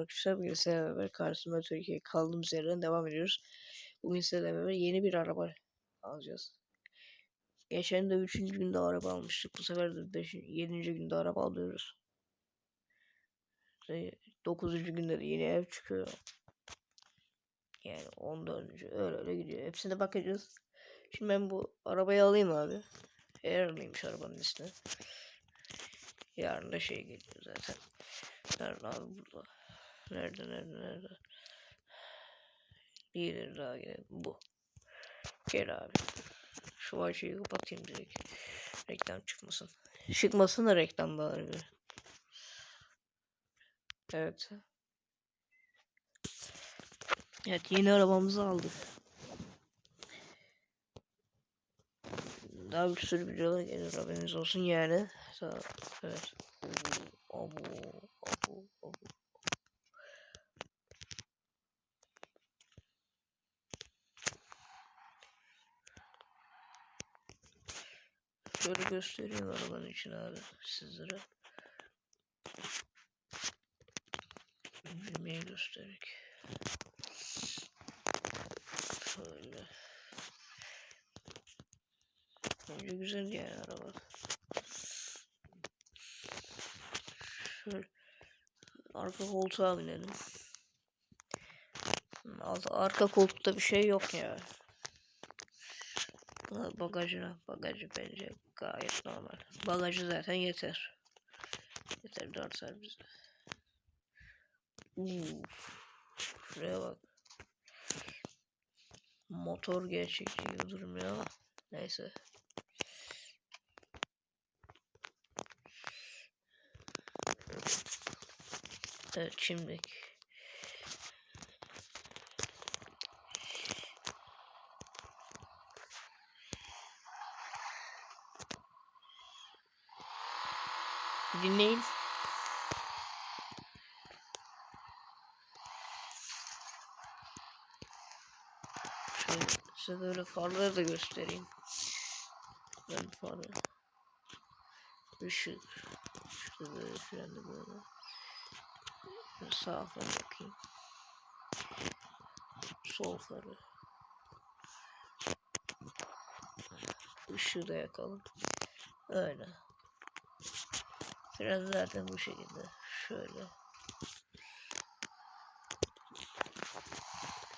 arkadaşlar. Bugün sizlerle beraber karşısında Türkiye kaldığımız yerden devam ediyoruz. Bugün sizlerle beraber yeni bir araba alacağız. Geçen de 3. günde araba almıştık. Bu sefer de 5. 7. günde araba alıyoruz. 9. günde de yeni ev çıkıyor. Yani 14. öyle öyle gidiyor. Hepsine bakacağız. Şimdi ben bu arabayı alayım abi. Airliymiş arabanın ismi. Yarın da şey geliyor zaten. Nerede abi burada? Nerede nerede nerede? Bir yeri daha gel. Bu. Gel abi. Şu açıyı kapatayım direkt. Reklam çıkmasın. Çıkmasın da reklam bari bir. Evet. Evet yeni arabamızı aldık. Daha bir sürü videolar gelir haberiniz olsun yani. Sağ Evet. Abu, abu, abu. Şöyle göstereyim arabanın için abi sizlere. Bilmeyi göstererek. Şöyle. Bence güzel yani araba. Şöyle arka koltuğa binelim. Alt, arka koltukta bir şey yok ya. Bagajına, bagajı bence gayet normal. Bagajı zaten yeter. Yeter de artar bize. Şuraya bak. Motor gerçekçi durmuyor neyse. Evet şimdi dinleyin. Şöyle size böyle farları da göstereyim. Ben farı. Işık. İşte böyle frende böyle. Şöyle sağa falan bakayım. Sol farı. Işığı da yakalım. Öyle. Biraz zaten bu şekilde. Şöyle.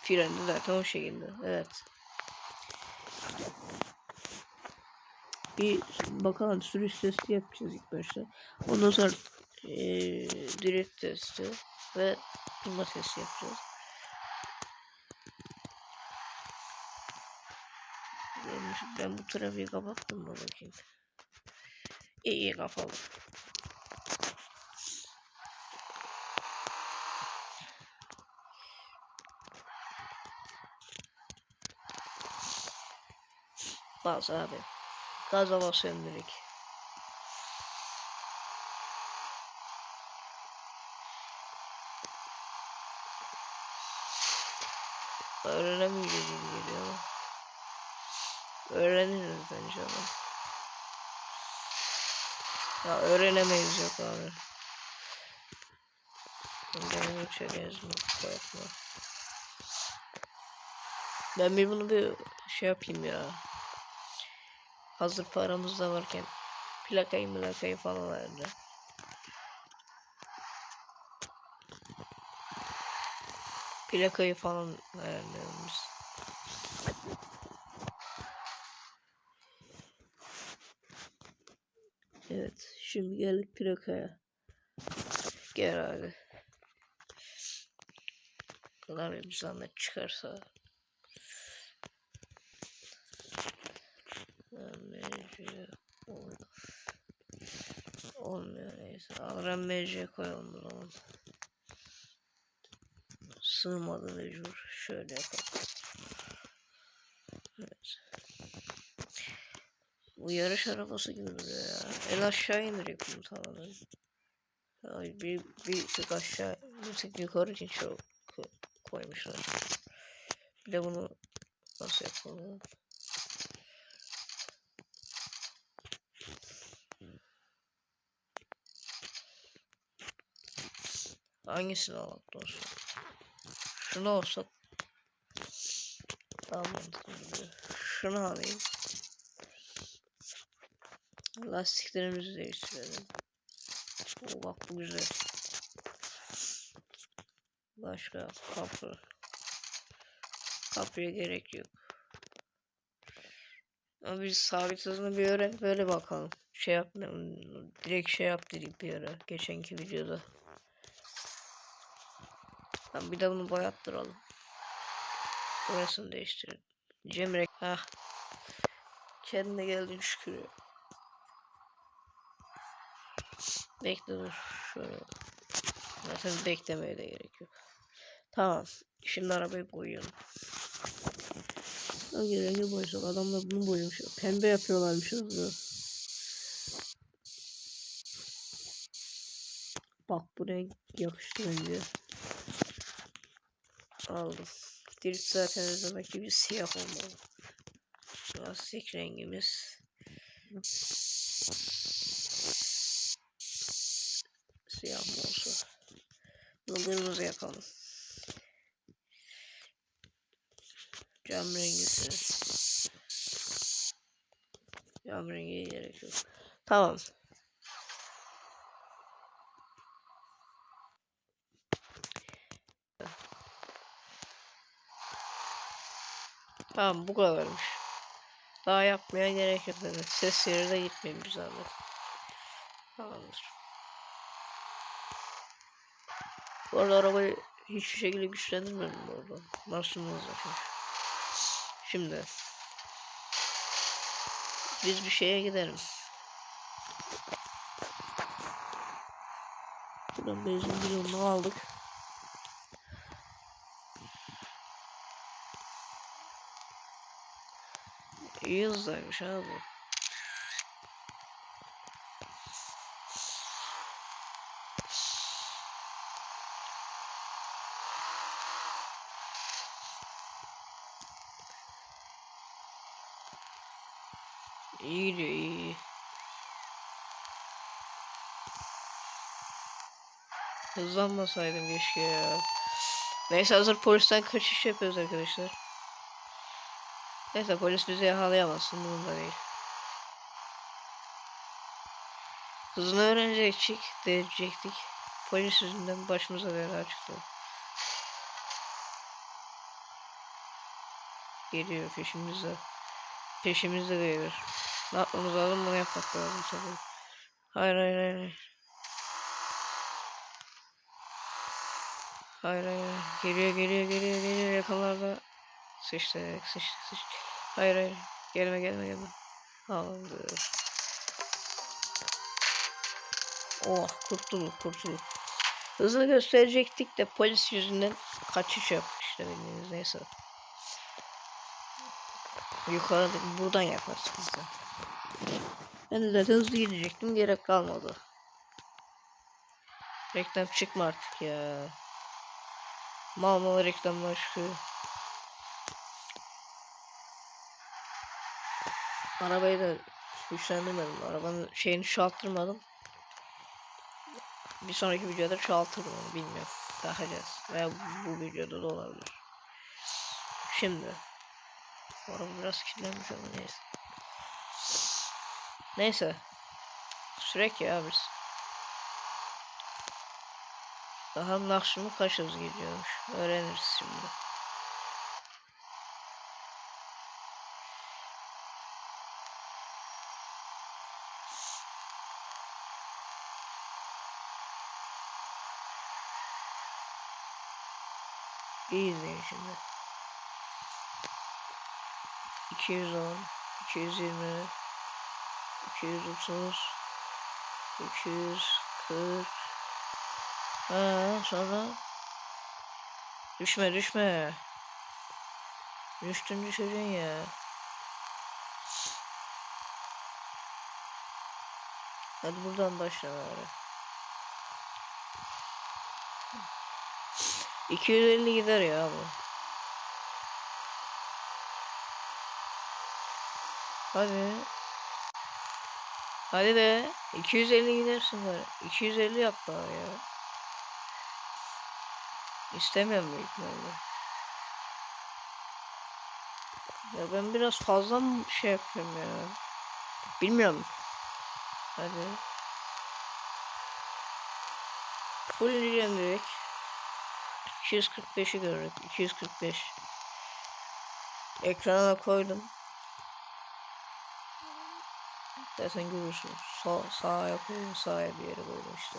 Fren de zaten o şekilde. Evet. Bir bakalım sürüş testi yapacağız ilk başta. Ondan sonra ee, direkt testi ve durma testi yapacağız. Ben bu trafiği kapattım mı bakayım. İyi iyi kapalı. Bas abi. Gaza basıyorum direkt. Öğrenemeyeceğiz gibi geliyor ama. Öğreniriz bence ama. Ya öğrenemeyiz yok abi. Benim çekeriz mi? Yapma. Ben bir bunu bir şey yapayım ya. Hazır paramız da varken plakayı plakayı falan verdi. Plakayı falan ayarlayalım Evet, şimdi geldik plakaya. Gel abi. Kadar bir zahmet çıkarsa. MC olmuyor neyse. Avran MC koyalım o zaman. Sığmadı mecbur. Şöyle yapalım. Evet. Bu yarış arabası gibi duruyor ya. En aşağı indirek bunu tamamen. Ay bir, bir tık aşağı, bir tık yukarı için çok koymuşlar. Bir de bunu nasıl yapalım? Hangisini alak olsun? Şunu olsa daha mantıklı. Şunu alayım. Lastiklerimizi değiştirelim. Oo, bak bu güzel. Başka kapı. Kapıya gerek yok. Ama biz sabit hızını bir öğren böyle bakalım. Şey yapmayalım. Direkt şey yap dedik bir ara. Geçenki videoda. Tamam bir de bunu boyattıralım. Burasını değiştirelim. Cemre. Hah. Kendine geldin şükür. Bekle dur. Şöyle. Zaten beklemeye de gerek yok. Tamam. Şimdi arabayı boyayalım. Hangi rengi boyasak? Adamlar bunu boyamış. Pembe yapıyorlarmış hızlı. Bak bu renk yakıştı bence. Aldım. Drift zaten her zaman gibi siyah olmalı. Lastik rengimiz. Siyah mı olsa? Bunu kırmızı yapalım. Cam rengisi. Cam rengi gerek yok. Tamam. Tamam bu kadarmış. Daha yapmaya gerek yok. Yani ses yeri de gitmeyeyim bir zahmet. Tamamdır. Bu arada arabayı hiçbir şekilde güçlendirmedim bu arada. Masumuz zaten. Şimdi biz bir şeye gidelim. Buradan benzin bidonunu aldık. İyi hızlıymış abi. İyi de iyi. Hızlanmasaydım keşke ya. Neyse hazır polisten kaçış yapıyoruz arkadaşlar. Neyse polis bizi yakalayamazsın bunun da değil. Hızını öğrenecektik, diyecektik. Polis yüzünden başımıza bela çıktı. Geliyor peşimizde. Peşimizde gelir. Ne yapmamız lazım bunu yapmak lazım tabii. Hayır hayır. hayır. Hayır hayır. Geliyor geliyor geliyor geliyor yakalarda. Sıçtık sıçtık sıçtık. Hayır hayır. Gelme gelme gelme. Aldır. Oh kurtulduk kurtulduk. Hızını gösterecektik de polis yüzünden kaçış yaptık bildiğiniz neyse. Yukarıda buradan yaparsınız da. Ben de zaten hızlı gidecektim gerek kalmadı. Reklam çıkma artık ya. Mal mal reklamlar çıkıyor. Arabayı da güçlendirmedim. Arabanın şeyini çoğalttırmadım. Bir sonraki videoda çoğaltırım onu bilmiyorum. Bakacağız. Veya bu videoda da olabilir. Şimdi. Araba biraz kirlenmiş ama neyse. Neyse. Sürek ya biz. Daha maksimum kaç gidiyormuş. Öğreniriz şimdi. İyi izleyin şimdi. 210 220 230 240 Ha sonra düşme düşme. Düştün düşeceksin ya. Hadi buradan başla bari 250 gider ya bu Hadi. Hadi be. 250 gidersin bari. 250 yap bari ya. İstemiyorum büyük ihtimalle. Ya ben biraz fazla mı şey yapıyorum ya? Bilmiyorum. Hadi. Fullleyeceğim direkt. 245'i gördük. 245. Ekrana da koydum. Zaten görürsünüz. Sağ, sağa koydum. Sağa bir yere koydum işte.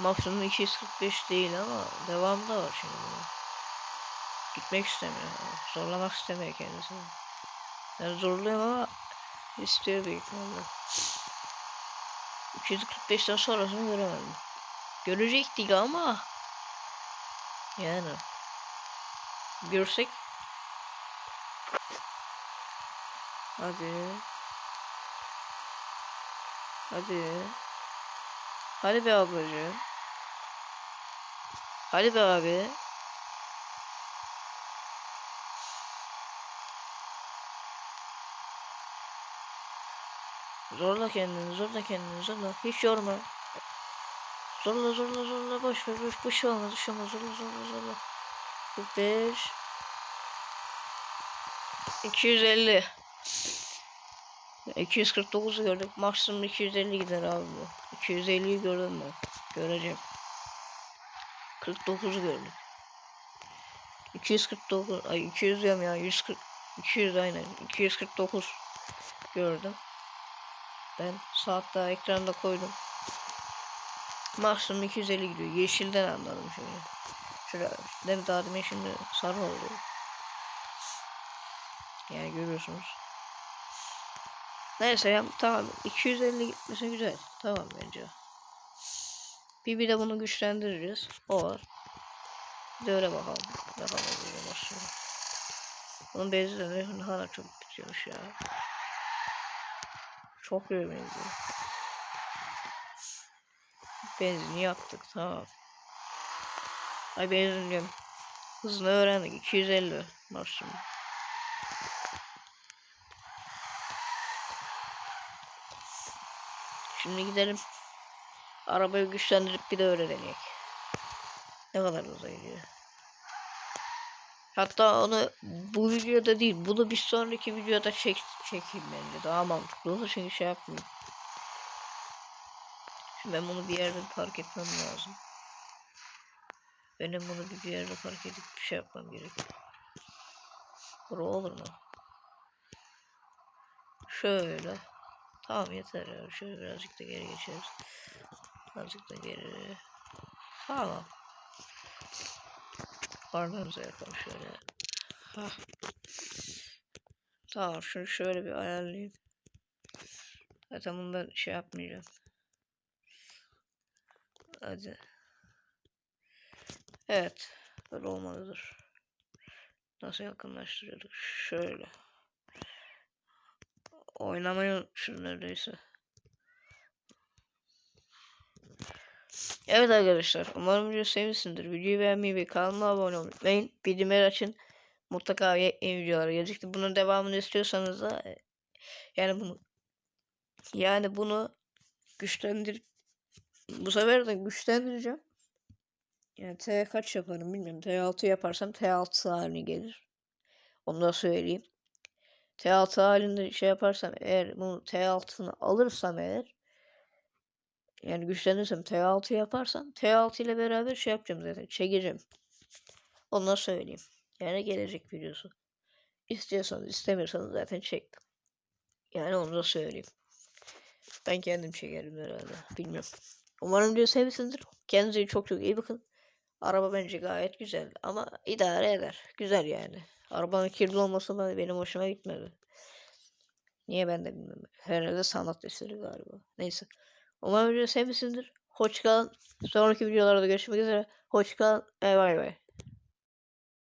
Maksimum 245 değil ama devamda var şimdi. Gitmek istemiyor. Zorlamak istemiyor kendisini. Ben zorluyorum ama istiyor büyük ihtimalle. 245'ten sonrasını göremedim. Görecektik ama. Yani. Görsek. Hadi. Hadi. Hadi be ablacığım. Hadi be abi Zorla kendini, zorla kendini, zorla. Hiç yorma. Zorla, zorla, zorla. Boş ver, boş, boş olmaz, boş olmaz. Zorla, zorla, zorla. 45 250 249 gördük. Maksimum 250 gider abi bu. 250'yi gördüm ben. Göreceğim. 49 gördük. 249 ay 200 diyorum ya 140 200 aynen 249 gördüm. Ben saat daha ekranda koydum. Maksimum 250 gidiyor. Yeşilden anladım şöyle. Şuraya. Dem daha demin şimdi sarı oldu. Yani görüyorsunuz. Neyse ya tamam 250 gitmesi güzel. Tamam bence. Bir bir de bunu güçlendireceğiz. O var. Bir de öyle bakalım. Bakalım. Bunun benzinleri hala çok bitiyormuş ya. Çok iyi benziyor. Benzini yaptık tamam. Ay benzin diyorum. Hızını öğrendik 250 maksimum. Şimdi gidelim. Arabayı güçlendirip bir de öyle deneyek. Ne kadar gidiyor. Hatta onu bu videoda değil, bunu bir sonraki videoda çek çekeyim bence. Daha mantıklı olur çünkü şey yapmayayım. Şimdi ben bunu bir yerde park etmem lazım. Benim bunu bir yerde park edip bir şey yapmam gerek. Bura olur mu? Şöyle. Tamam yeter ya. Şöyle birazcık da geri geçeriz. Birazcık da geri. Tamam. Parmağımıza yapalım şöyle. Hah. Tamam şunu şöyle bir ayarlayayım. Zaten bunu ben şey yapmayacağım. Hadi. Evet. Böyle olmalıdır. Nasıl yakınlaştırıyorduk? Şöyle. Oynamayı unutmuşum neredeyse. Evet arkadaşlar umarım video sevmişsindir. Videoyu beğenmeyi ve kanalıma abone olmayı unutmayın. Bildirimleri açın. Mutlaka yeni videolar gelecektir. Bunun devamını istiyorsanız da e, yani bunu yani bunu güçlendir bu sefer de güçlendireceğim. Yani T kaç yaparım bilmiyorum. T6 yaparsam T6 haline gelir. Onu da söyleyeyim. T6 halinde şey yaparsam eğer bunu T6'ını alırsam eğer yani güçlenirsem T6 yaparsam T6 ile beraber şey yapacağım zaten. Çekeceğim. Ondan söyleyeyim. Yani gelecek videosu. İstiyorsanız istemiyorsanız zaten çektim. Yani onu da söyleyeyim. Ben kendim çekerim herhalde. Bilmiyorum. Umarım video sevmişsinizdir. Kendinize çok çok iyi bakın. Araba bence gayet güzel ama idare eder. Güzel yani. Arabanın kirli olması benim hoşuma gitmedi. Niye ben de bilmiyorum. Herhalde sanat eseri galiba. Neyse. Umarım video sevmişsinizdir. Hoşçakalın. Sonraki videolarda görüşmek üzere. Hoşçakalın. Bay bay.